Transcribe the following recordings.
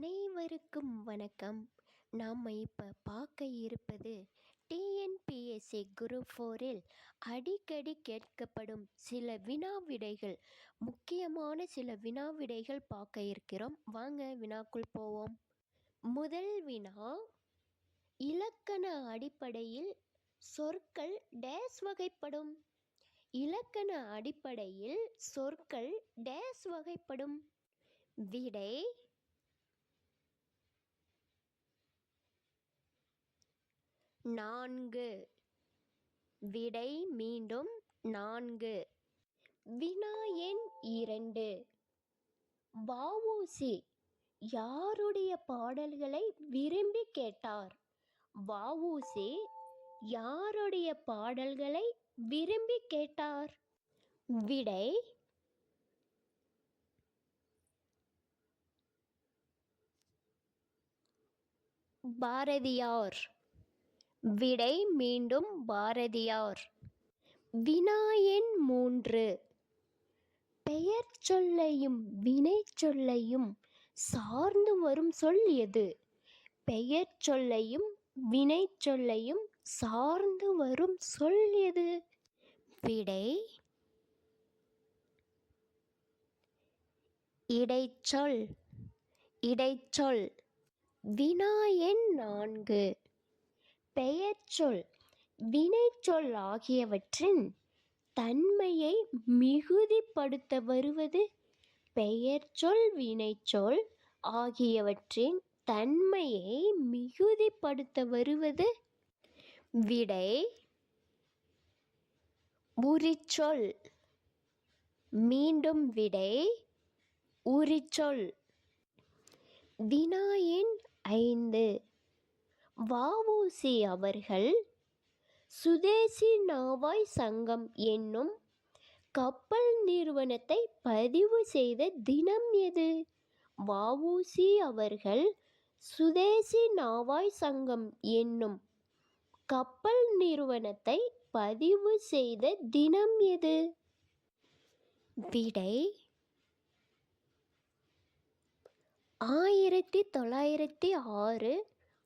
அனைவருக்கும் வணக்கம். நாம் இப்போ பார்க்க இருப்பது டிஎன்பிஎஸ்சி குரூப் ஃபோரில் அடிக்கடி கேட்கப்படும் சில வினா விடைகள் முக்கியமான சில வினா விடைகள் பார்க்க இருக்கிறோம். வாங்க வினாக்குள் போவோம். முதல் வினா இலக்கண அடிப்படையில் சொற்கள் டேஸ் வகைப்படும். இலக்கண அடிப்படையில் சொற்கள் டேஸ் வகைப்படும். விடை நான்கு. விடை மீண்டும் நான்கு. வினா எண் இரண்டு. வஉசி யாருடைய பாடல்களை விரும்பி கேட்டார்? வஉசி யாருடைய பாடல்களை விரும்பி கேட்டார்? விடை பாரதியார். விடை மீண்டும் பாரதியார். வினாயன் மூன்று. பெயர் சொல்லையும் வினை சொல்லையும் சார்ந்து வரும் சொல் எது? பெயர் சொல்லையும் வினை சொல்லையும் சார்ந்து வரும் சொல் எது? விடை இடைச்சொல். இடைச்சொல். வினாயன் நான்கு. பெயர்ச்சொல் வினைச்சொல் ஆகியவற்றின் தன்மையை மிகுதிப்படுத்த வருவது? பெயர்ச்சொல் வினைச்சொல் ஆகியவற்றின் தன்மையை மிகுதிப்படுத்த வருவது? விடை உரிச்சொல் மீண்டும் விடை உரிச்சொல். வினாயின் ஐந்து. வஉசி அவர்கள் சுதேசி நாவாய் சங்கம் என்னும் கப்பல் நிறுவனத்தை பதிவு செய்த தினம் எது? வஉசி அவர்கள் சுதேசி நாவாய் சங்கம் என்னும் கப்பல் நிறுவனத்தை பதிவு செய்த தினம் எது? விடை ஆயிரத்தி தொள்ளாயிரத்தி ஆறு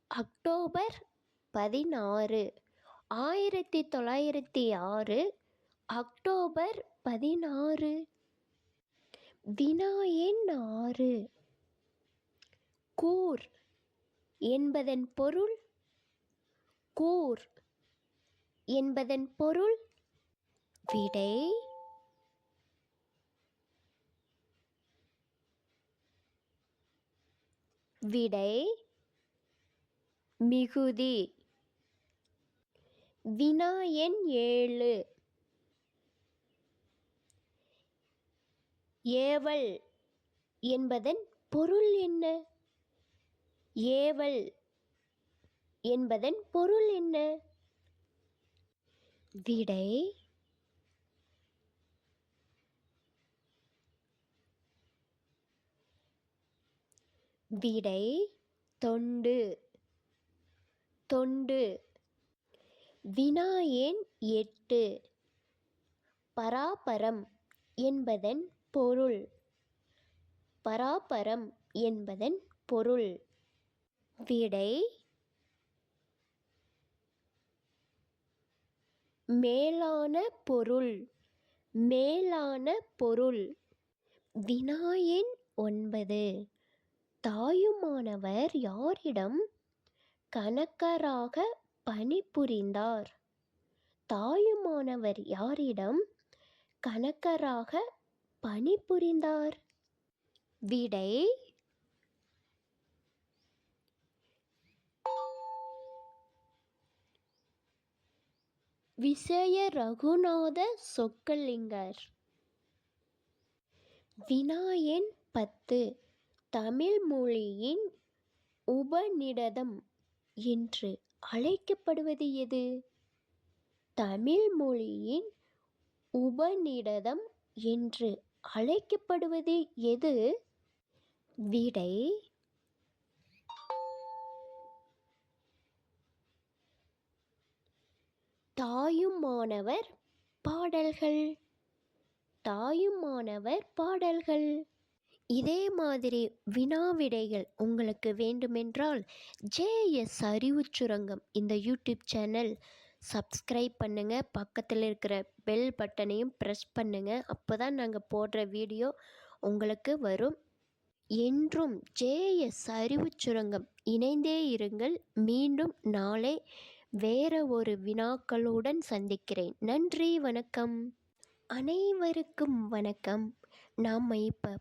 அக்டோபர் பதினாறு. ஆயிரத்தி தொள்ளாயிரத்தி ஆறு அக்டோபர் பதினாறு. வினா எண் ஆறு கூர் என்பதன் பொருள்? கூர் என்பதன் பொருள்? விடை? விடை? மிகுதி. வினா எண் ஏழு. ஏவல் என்பதன் பொருள் என்ன? ஏவல் என்பதன் பொருள் என்ன? விடை. விடை தொண்டு. தொண்டு. வினா எண் எட்டு? பராபரம் என்பதன் பொருள். பராபரம் என்பதன் பொருள். விடை மேலான பொருள். மேலான பொருள். வினா எண் ஒன்பது. தாயுமானவர் யாரிடம் கணக்கராக பணிபுரிந்தார். தாயுமானவர் யாரிடம் கணக்கராக பணிபுரிந்தார்? விடை விசய ரகுநாத சொக்கலிங்கர். வினாயன் பத்து தமிழ் மொழியின் உபநிடதம். என்று அழைக்கப்படுவது எது? தமிழ் மொழியின் உபநிடதம் என்று அழைக்கப்படுவது எது? விடை. தாயுமானவர் பாடல்கள். தாயுமானவர் பாடல்கள். இதே மாதிரி வினாவிடைகள் உங்களுக்கு வேண்டுமென்றால் ஜேஎஸ் அறிவு சுரங்கம் இந்த யூடியூப் சேனல் சப்ஸ்கிரைப் பண்ணுங்கள் பக்கத்தில் இருக்கிற பெல் பட்டனையும் ப்ரெஸ் பண்ணுங்கள் அப்போ தான் நாங்கள் போடுற வீடியோ உங்களுக்கு வரும். என்றும் ஜேஎஸ் அறிவு சுரங்கம் இணைந்தே இருங்கள். மீண்டும் நாளை வேற ஒரு வினாக்களுடன் சந்திக்கிறேன். நன்றி வணக்கம். அனைவருக்கும் வணக்கம். நாம் இப்போ